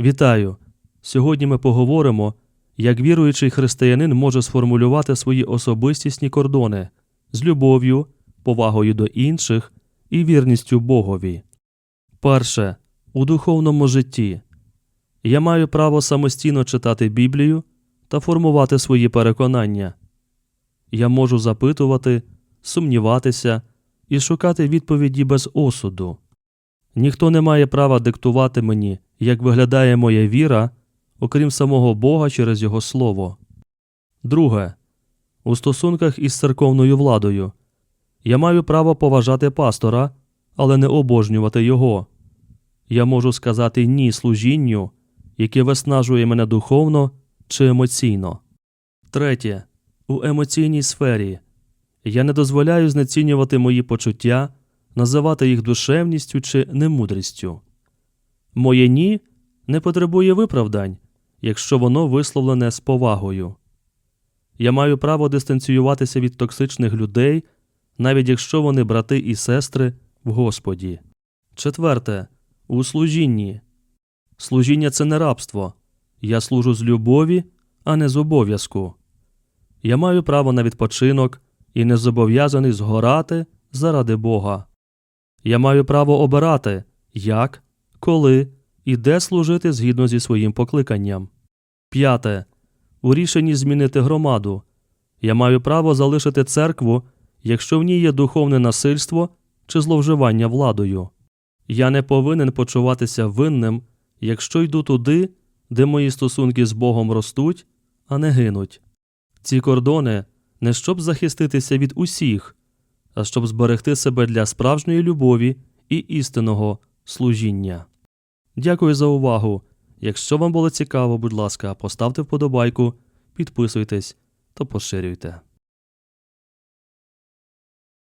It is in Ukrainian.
Вітаю! Сьогодні ми поговоримо, як віруючий християнин може сформулювати свої особистісні кордони з любов'ю, повагою до інших і вірністю Богові. Перше. У духовному житті. Я маю право самостійно читати Біблію та формувати свої переконання. Я можу запитувати, сумніватися і шукати відповіді без осуду. Ніхто не має права диктувати мені, як виглядає моя віра, окрім самого Бога через Його Слово. Друге. У стосунках із церковною владою я маю право поважати пастора, але не обожнювати його. Я можу сказати ні служінню, яке виснажує мене духовно чи емоційно. Третє. У емоційній сфері я не дозволяю знецінювати мої почуття, називати їх душевністю чи немудрістю. Моє ні не потребує виправдань, якщо воно висловлене з повагою. Я маю право дистанціюватися від токсичних людей, навіть якщо вони брати і сестри в Господі. Четверте. У служінні. Служіння це не рабство. Я служу з любові, а не з обов'язку. Я маю право на відпочинок і не зобов'язаний згорати заради Бога. Я маю право обирати, як, коли і де служити згідно зі своїм покликанням. П'яте. У рішенні змінити громаду. Я маю право залишити церкву, якщо в ній є духовне насильство чи зловживання владою. Я не повинен почуватися винним, якщо йду туди, де мої стосунки з Богом ростуть, а не гинуть. Ці кордони не щоб захиститися від усіх, щоб зберегти себе для справжньої любові і істинного служіння. Дякую за увагу. Якщо вам було цікаво, будь ласка, поставте вподобайку, підписуйтесь та поширюйте.